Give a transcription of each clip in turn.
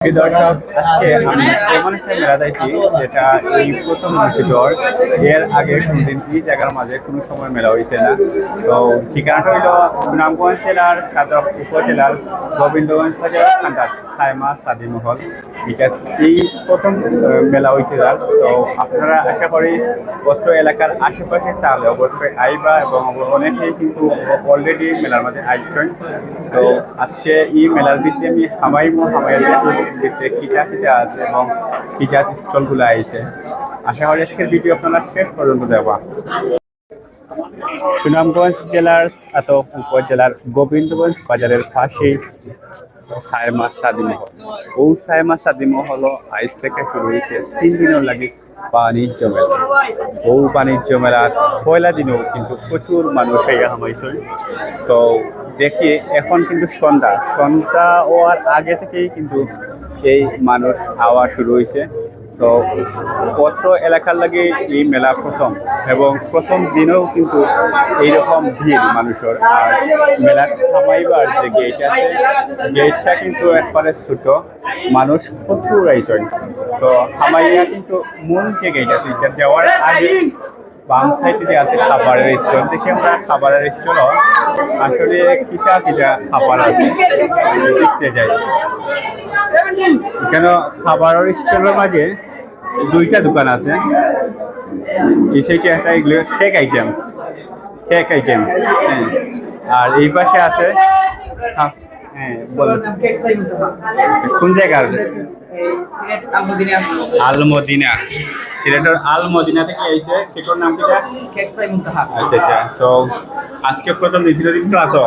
এই আজকে আমি এমন একটা মেলা দেখছি যেটা এই প্রথম ভিতর এর আগে কোনদিন এই জায়গার মাঝে কোনো সময় মেলা হয়েছে না। তো ঠিকানাটা হইল সুনামগঞ্জ জেলার সাদক উপজেলার গোবিন্দগঞ্জ বাজার খান্দার সাইমা সাদি মহল এটা এই প্রথম মেলা হইতে যার তো আপনারা আশা করি অত্র এলাকার আশেপাশে তাহলে অবশ্যই আইবা এবং অনেকেই কিন্তু অলরেডি মেলার মাঝে আইসছেন তো আজকে এই মেলার ভিত্তি আমি হামাইমো হামাইয়ের ভিতরে কিটা কিটা আছে এবং কিটার স্টলগুলো আইছে? আশা করি আজকের ভিডিও আপনারা শেষ পর্যন্ত দেওয়া সুনামগঞ্জ জেলার আতক উপজেলার গোবিন্দগঞ্জ বাজারের পাশেই সায়মা সাদি মহল। ও সায়মা সাদি মহল আইস থেকে শুরু হয়েছে তিন দিনের লাগে বাণিজ্য মেলা। ও বাণিজ্য মেলার পয়লা দিনেও কিন্তু প্রচুর মানুষ এই হামাইছে তো দেখি এখন কিন্তু সন্ধ্যা। সন্ধ্যা হওয়ার আগে থেকেই কিন্তু এই মানুষ আওয়া শুরু হয়েছে। তো পত্র এলাকার লাগে এই মেলা প্রথম এবং প্রথম দিনেও কিন্তু এইরকম ভিড় মানুষের। আর মেলা থামাইবার যে গেট আছে গেটটা কিন্তু একবারে ছোট। মানুষ প্রচুর আইসন তো হামাইয়া কিন্তু মূল যে গেট আছে, এটা দেওয়ার আগে বাম সাইডে আছে খাবারের স্টল দেখি আমরা খাবারের স্টল আসলে কিতা কিতা খাবার আছে, দেখতে যাই। এখানে খাবারের স্টলের মাঝে দুইটা দোকান আছে? এই সাইডে একটা এগুলো কেক আইটেম কেক আইটেম হ্যাঁ। আর এই পাশে আছে হ্যাঁ, কোন জায়গার? আলমদিনা। সিলেটের আলমদিনা থেকে আইছে কেকর নাম কিটা আচ্ছা আচ্ছা। তো আজকে প্রথম দিন দিন তো আসো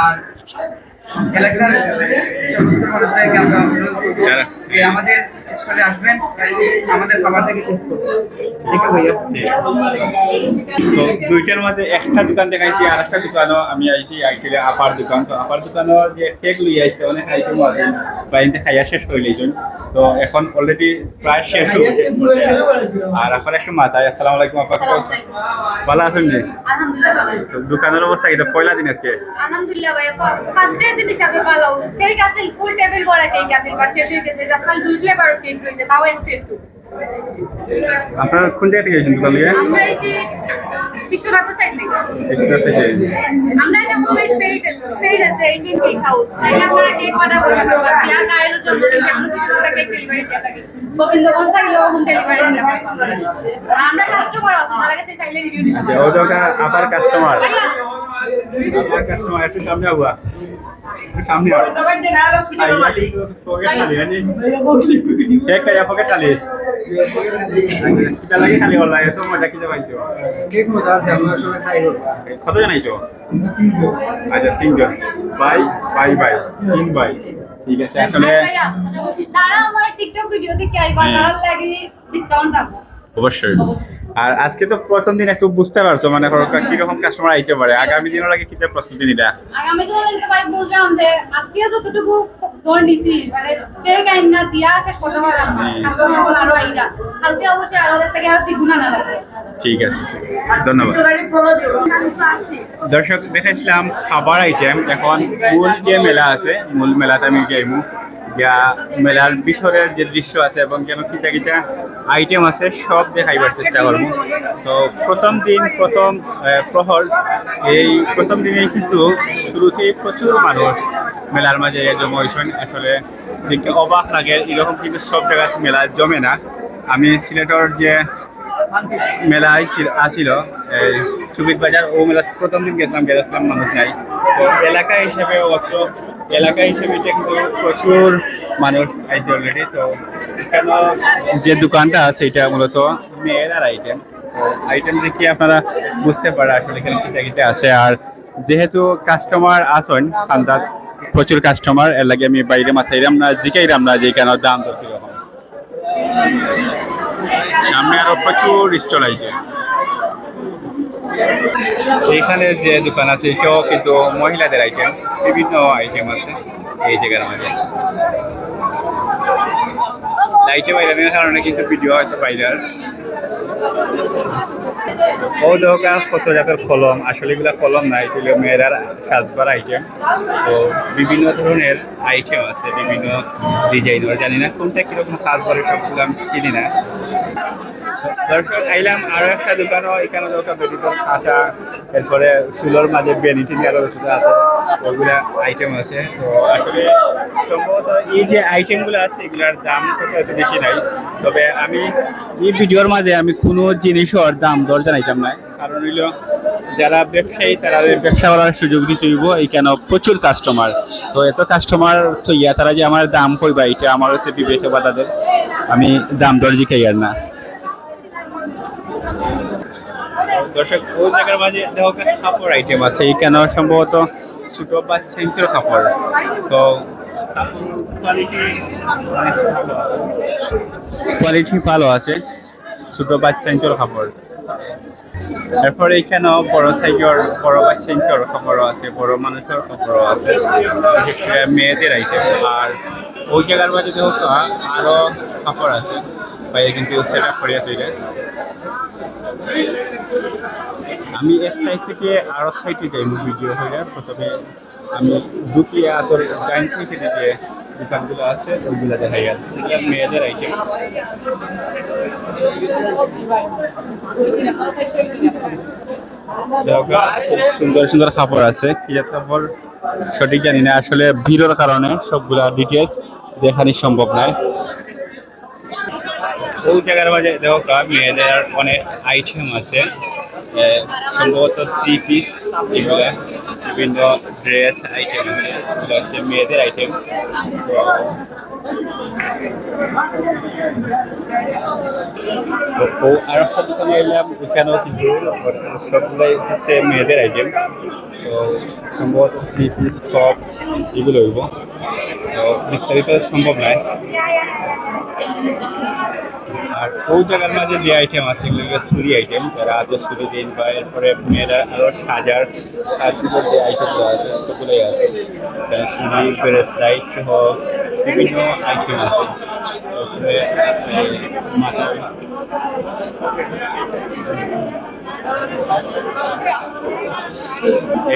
আর এলাকার আমাদের স্টলে আসবেন আমাদের খাবার থেকে দুইটার মাঝে একটা দোকান দেখাইছি আর একটা দোকানও আমি আইছি আইছিলে আপার দোকান। তো আপার দোকানও যে টেক লই আইছে অনেক আইটেম আছে। বাইরে খাইয়া শেষ হয়ে লইছেন তো এখন অলরেডি প্রায় শেষ হয়ে গেছে। আর এখন একটু মাথায় আসসালামু আলাইকুম আপা। ভালো আছেন জি? আলহামদুলিল্লাহ ভালো আছি। দোকানের অবস্থা এটা পয়লা দিন আজকে? আলহামদুলিল্লাহ ভাইয়া ফার্স্ট ডে দিন হিসাবে ভালো। কেক আছে ফুল টেবিল ভরা কেক আছে বাট শেষ হয়ে গেছে। আসলে দুই ফ্লেভার কেক রয়েছে তাও একটু একটু। আপনারা কোন জায়গা থেকে গেছেন দোকান দিয়ে আমরা এই যে বিশ্বনাথ সাইড থেকে। থেকে। আমরা এটা আমরা কাস্টমার আছি তার কাছে চাইলে রিভিউ দিতে ও কাস্টমার একটু সামনে আগুয়া। একটু সামনে আগুয়া আইয়া কি পকেট খালি লাগে হল এত মজা কিটা পাইছো? ঠিক মতো আছে আমরা সবাই খাই কত আচ্ছা তিনজন। বাই বাই বাই তিন বাই। ঠিক আছে আসলে তারা আমার টিকটক ভিডিও দেখে আইবা হ্যাঁ। তার লাগি ডিসকাউন্ট থাকব অবশ্যই। আর আজকে তো প্রথম দিন একটু বুঝতে পারছ মানে কীরকম কাস্টমার আইতে পারে। আগামী দিনের লাগে কিটা প্রস্তুতি নিলা? আগামী দিনে কিন্তু ভাই বুঝলাম যে আজকে যতটুকু দৌড় নিছি মানে না দিয়া শেষ করতে পারলাম না। হুম। কাস্টমার বল আরও আইরা কালকে অবশ্যই আরও ওদের থেকে আরও দ্বিগুণা না লাগে। ঠিক আছে ধন্যবাদ। দর্শক দেখেছিলাম খাবার আইটেম এখন মূল যে মেলা আছে মূল মেলাতে আমি যাইমু। যা মেলার ভিতরের যে দৃশ্য আছে এবং কেন কিতা কিতা আইটেম আছে, সব দেখাইবার চেষ্টা করব। তো প্রথম দিন, প্রথম প্রহর, এই প্রথম দিনেই কিন্তু শুরুতেই প্রচুর মানুষ মেলার মাঝে জমা হয়েছেন। আসলে দেখতে অবাক লাগে, এরকম কিন্তু সব জায়গায় মেলা জমে না। আমি সিলেটর যে মেলা আসিল এই সুবিদ বাজার ও মেলা প্রথম দিন গেছিলাম গেছিলাম মানুষ নাই। তো এলাকা হিসেবে অত এলাকা হিসেবে এটা কিন্তু প্রচুর মানুষ আইছে অলরেডি তো এখানে যে দোকানটা আছে, এটা মূলত মেয়েরার আইটেম আইটেম দেখে আপনারা বুঝতে পারে আসলে এখানে কিতা কিতা আছে। আর যেহেতু কাস্টমার আসেন খান্দাত প্রচুর কাস্টমার এর লাগে আমি বাইরে মাথায় আমরা জিকাইরাম না যে কেন দাম তো সামনে আরও প্রচুর স্টল আছে এইখানে যে দোকান আছে, এটাও কিন্তু মহিলাদের আইটেম বিভিন্ন আইটেম আছে এই জায়গার মধ্যে। লাইটে বাইরে কারণে কিন্তু ভিডিও হয়তো বাইরে ও দোকা কত জাতের কলম, আসলে এগুলা কলম না, এগুলো মেয়েরার সাজবার আইটেম তো বিভিন্ন ধরনের আইটেম আছে, বিভিন্ন ডিজাইনের জানি না কোনটা কীরকম কাজ করে সবগুলো আমি চিনি না। দর্শক, আইলাম আরও একটা দোকানও এখানে দোকান মেডিকেল খাতা, এরপরে চুলোর মাঝে বেনিটিন আরও কিছু আছে, ওগুলা আইটেম আছে। তো আসলে সম্ভবত এই যে আইটেমগুলো আছে, এগুলার দাম এত বেশি নাই। তবে আমি এই ভিডিওর মাঝে আমি কোনো জিনিসের দাম দর জানাইতাম না। কারণ হইল, যারা ব্যবসায়ী, তারা ব্যবসা করার সুযোগ দিতে হইব এখানে প্রচুর কাস্টমার তো এত কাস্টমার তো ইয়া, তারা যে আমার দাম কইবা, এটা আমার হচ্ছে বিবেকে বাধাদের আমি দাম দর জিকাই আর না। দর্শক ওই জায়গার মাঝে দেখো কাপড় আইটেম আছে। এখানে সম্ভবত ছোট বাচ্চা ইন্টার কাপড়। তো কোয়ালিটি ভালো আছে ছোট বাচ্চা ইন্টার কাপড়। এরপরে এখানেও বড় সাইজের বড় বাচ্চা ইন্টার কাপড়ও আছে বড় মানুষের কাপড়ও আছে বিশেষ করে মেয়েদের আইটেম আর ওই জায়গার মাঝে দেখো আরও কাপড় আছে বাইরে কিন্তু সেট আপ করিয়া তৈরি আমি এক সাইড থেকে আরও সাইডে যাই ভিডিও হয়ে প্রথমে আমি ঢুকিয়ে তোর ডাইন সাইডে যে দোকানগুলো আছে, ওইগুলো দেখাই এগুলো মেয়েদের আইটেম সুন্দর সুন্দর কাপড় আছে। কি কাপড়? সঠিক জানি না, আসলে ভিড়ের কারণে সবগুলা ডিটেলস দেখানি সম্ভব নয়। ওই জায়গার মাঝে দেখো মেয়েদের অনেক আইটেম আছে। সম্ভবত থ্রি পিস এগুলা বিভিন্ন ড্রেস আইটেম এগুলো হচ্ছে মেয়েদের আইটেম ও আর একটা দোকানে এলাম এখানেও কিন্তু সবগুলাই হচ্ছে মেয়েদের আইটেম তো সম্ভবত থ্রি পিস টপস এগুলো হইব। তো বিস্তারিত সম্ভব নয়। আর জায়গার মাঝে যে আইটেম আছে, এগুলো সুরি আইটেম যারা আজও সুরি দিন বা এরপরে মেয়েরা আরও সাজার সাজগুলোর যে আইটেমগুলো আছে, সেগুলোই আছে। তারা সুরি ব্রেস লাইট সহ বিভিন্ন আইটেম আছে। তারপরে মাথার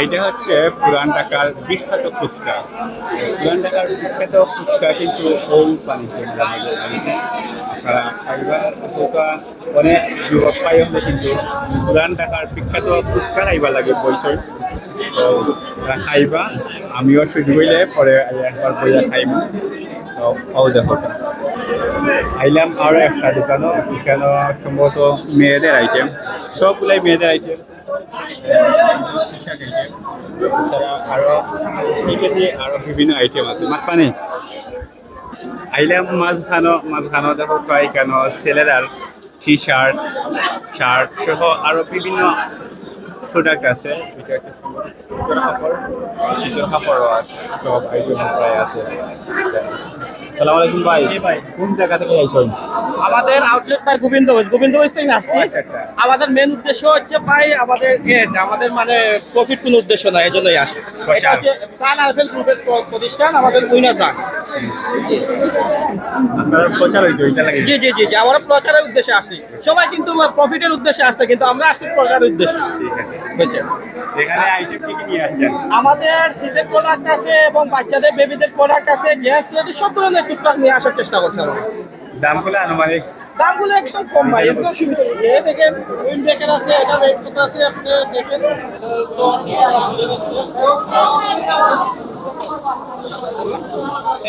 এইটা হচ্ছে পুরান ঢাকার বিখ্যাত ফুচকা। পুরান ঢাকার বিখ্যাত ফুচকা কিন্তু পানিতে আপনারা খাইবা, অথবা অনেক যুবক পাই হলে কিন্তু পুরান ঢাকার বিখ্যাত ফুচকা খাইবা লাগে বইসই তো খাইবা, আমিও সুযোগ হইলে পরে একবার বইয়া খাইব আইলাম আরও একটা দোকানও, এখানেও সম্ভবত মেয়েদের আইটেম সবগুলাই মেয়েদের আইটেম এছাড়া বিভিন্ন আইটেম আছে। মাছ আইলাম মাছ খানো মাছ খানো দেখো প্রায় কেন ছেলেরার টি শার্ট শার্ট সহ আরও বিভিন্ন প্রোডাক্ট আছে। এটা আছে, সব আইটেম প্রায় আছে। সালাম আলাইকুম ভাই। ভাই। কোন জায়গা থেকে আইসন আমাদের আউটলেট পাই গোবিন্দগঞ্জ গোবিন্দগঞ্জ থেকে আসছি। আচ্ছা, আচ্ছা। আমাদের মেন উদ্দেশ্য হচ্ছে পাই আমাদের আমাদের মানে প্রফিট কোনো উদ্দেশ্য নয় এজন্যই আসে। এটা হচ্ছে প্রাণ আরফেল গ্রুপের প্রতিষ্ঠান আমাদের উইনার ব্রান্ড জি। জি জি জি আমরা প্রচারের উদ্দেশ্যে আসি সবাই কিন্তু প্রফিটের উদ্দেশ্যে আসছে কিন্তু আমরা আসছি প্রচারের উদ্দেশ্যে। বুঝছেন? আমাদের শীতের প্রোডাক্ট আছে এবং বাচ্চাদের বেবিদের প্রোডাক্ট আছে লেডিস সব ধরনের টুকটাক নিয়ে আসার চেষ্টা করছে আমরা দামগুলো আনুমানিক? দামগুলো একদম কম ভাই একদম সীমিত। এ দেখেন উইন্ড ব্রেকার আছে এটা রেট কত আছে আপনি দেখেন।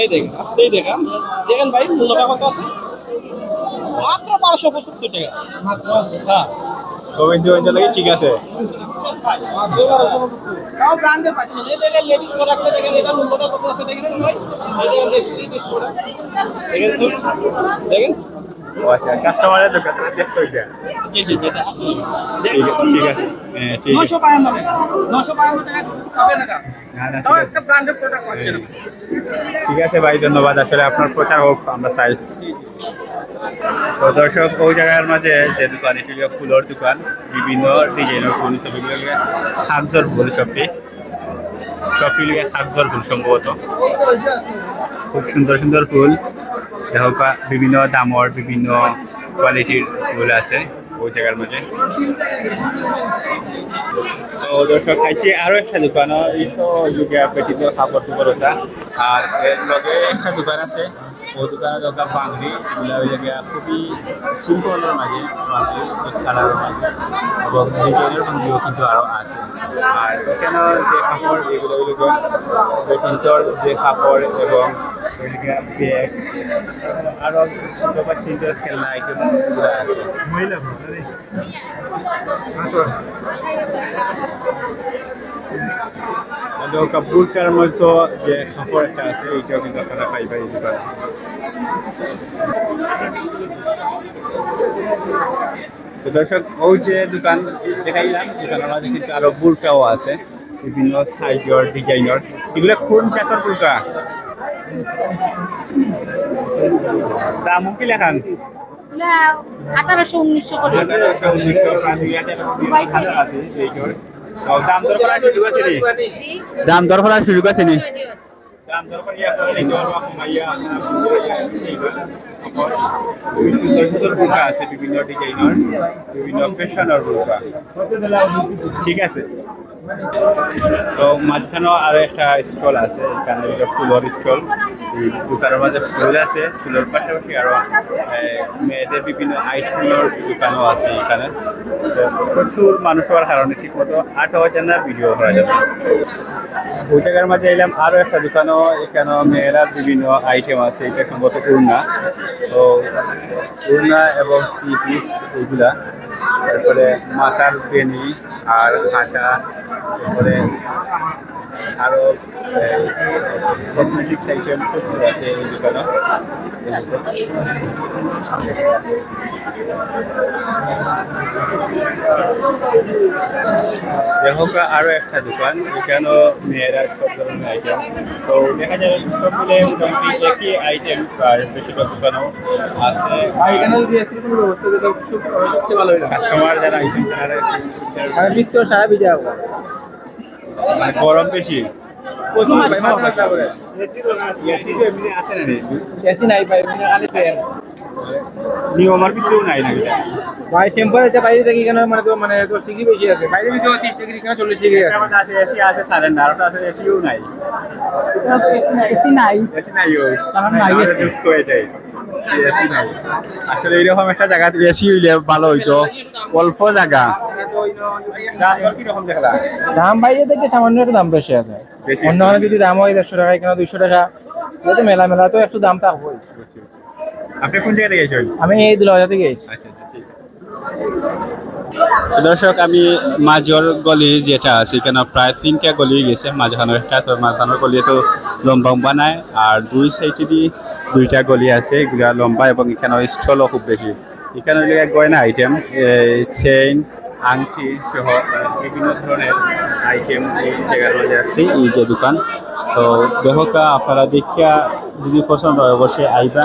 এই দেখেন এই দেখেন। দেখেন ভাই মূল্যটা কত আছে? মাত্র বারোশো পঁচাত্তর টাকা। হ্যাঁ। গোবিন্দ অঞ্চলে ঠিক আছে। তাও ব্র্যান্ডের পাচ্ছেন এই দেখেন লেডিস প্রোডাক্টে দেখেন এটা মূল্যটা কত আছে দেখেন ভাই? এই লেডিস প্রোডাক্ট দেখেন তো? দেখেন? আচ্ছা কাস্টমারের দোকান দেখতে হইতে জি জি জি ঠিক আছে। ঠিক হ্যাঁ, ঠিক আছে। নশো বায়ান্ন বায়ান্ন টাকা পাচ্ছেন। ঠিক আছে ভাই ধন্যবাদ। আসলে আপনার প্রচার হোক আমরা চাই। তো দর্শক, ওই জায়গার মাঝে যে দোকান, এটি ফুলের দোকান। বিভিন্ন ডিজাইনের ফুল ছবিগুলো লিগে সাতজোর ফুল সবটি। সবটি লিগে সাতজোর ফুল সম্ভবত। খুব সুন্দর সুন্দর ফুল। দেখা বিভিন্ন দামর বিভিন্ন কোয়ালিটির ফুল আছে ওই জায়গার মাঝে। তো দর্শক খাইছি আরও একটা দোকান ইটো যুগে পেটিত কাপড় টুপড় ওটা আর এর লগে একটা দোকান আছে। ও দোকান বাঙালি এগুলা ওই জায়গা খুবই সিম্পলের মাঝে বাঙালি কালারের মাঝে এবং ডিজাইনের ভঙ্গিও কিন্তু আরও আছে। আর এখানে যে কাপড় এগুলো ওই পেটিন্তর যে কাপড় এবং ব্যাগ আরও ছোট বাচ্চাদের খেলনা আইটেম এগুলো আছে। মহিলা একটা বুরকার মতো যে কাপড় একটা আছে এইটাও কিন্তু আপনারা পাইবা এই দোকানে তো দর্শক ওই যে দোকান দেখাইলাম দোকানের মাঝে কিন্তু আরও বুরকাও আছে বিভিন্ন সাইজের ডিজাইনের এগুলো কোন জাতের বুরকা দাম কি লেখান আঠারোশো উনিশশো করে আছে দাম দর করার সুযোগ আছে নি? দাম দর করার সুযোগ আছে নি? দাম দর করিয়া এইটার বা কমাইয়া সুন্দর সুন্দর বোরকা আছে বিভিন্ন ডিজাইনের বিভিন্ন ফ্যাশনের বোরকা। ঠিক আছে। তো মাঝখানেও আরও একটা স্টল আছে এখানে ফুলের স্টল। দোকানের মাঝে ফুল আছে, ফুলের পাশাপাশি আরও মেয়েদের বিভিন্ন আইটেমের দোকানও আছে এখানে। প্রচুর মানুষ হওয়ার কারণে ঠিক মতো আট হাজার না, ভিডিও করা যাবে জায়গার মাঝে এলাম, আরও একটা দোকানও, এখানে মেয়েরা বিভিন্ন আইটেম আছে, এটা সম্ভবত উড়না। তো উড়না এবং পিস এইগুলা তারপরে মাথার বেনি আর হাঁটা, তারপরে আরও কসমেটিক্স আইটেম প্রচুর আছে এই দোকানে। দেখো আরও একটা দোকান এখানেও মেয়েরা সব ধরনের আইটেম তো দেখা যায় সব মিলে মোটামুটি একই আইটেম আর বেশিরভাগ দোকানও আছে। কাস্টমার যারা আইছেন তারা সারা বিজয় মানে গরম বেশি। এসি নাই ভাই মানে খালি ফ্যান নিয়মের ভিতরেও নাই না ভাই টেম্পারেচার বাইরে থেকে এখানে মানে তো মানে দশ ডিগ্রি বেশি আছে। বাইরে ভিতরে তিরিশ ডিগ্রি এখানে চল্লিশ ডিগ্রি আছে? আমার আছে এসি আছে সারেন্ডার আরোটা আছে এসিও নাই। এসি এসি নাই আসলে এইরকম একটা জায়গা এসি হইলে ভালো হইতো। অল্প জায়গা। দাম বাইরে থেকে সামান্য একটা দাম বেশি আছে। অন্য যদি দাম হয় দেড়শো টাকা এখানে দুইশো টাকা তো মেলা মেলা তো একটু দাম থাকব আপনি কোন জায়গা থেকে গেছেন আমি এই দুলাবাজা থেকে গেছি আচ্ছা আচ্ছা ঠিক তো দর্শক আমি মাঝর গলি যেটা আছে এখানে প্রায় তিনটা গলি গেছে। মাঝখানের একটা তো মাঝখানের গলি তো লম্বা লম্বা নাই। আর দুই সাইডে দিয়ে দুইটা গলি আছে এগুলা লম্বা এবং এখানে স্টলও খুব বেশি। এখানে গয়না আইটেম চেইন আংটি সহ বিভিন্ন ধরনের আইটেম আছে, এই যে দোকান। তো দেহকা আপনারা দেখিয়া যদি পছন্দ হয়, অবশ্যই আইবা।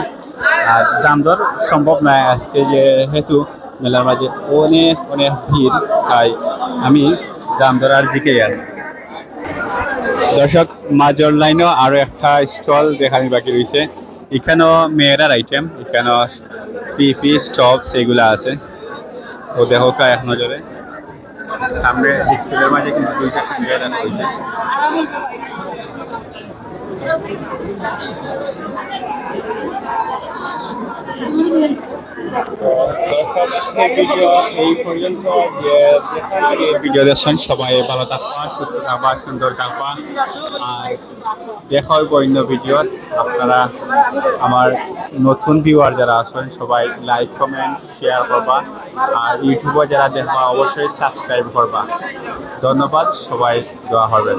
আর দাম দর সম্ভব নয় আজকে যেহেতু মেলার মাঝে অনেক অনেক ভিড়, তাই আমি দাম দর আর জিকে আর দর্শক, মাজর লাইনেও আরও একটা স্টল দেখানি বাকি রয়েছে। এখানেও মেয়েরার আইটেম এখানেও থ্রি পিস টপস এগুলা আছে। ও দেহ কায় নজরে। সামনে ডিসপ্লের মাঝে কিন্তু দুইটা ক্যামেরা রাখা হয়েছে। দর্শক, আজকের ভিডিও দেখছেন, সবাই ভালো সুন্দর থাকবা আর অন্য ভিডিও আপনারা আমার নতুন ভিউয়ার যারা আছেন, সবাই লাইক কমেন্ট শেয়ার করবা। আর ইউটিউবে যারা দেখবা, অবশ্যই সাবস্ক্রাইব করবা। ধন্যবাদ, সবাই দোয়া করবেন।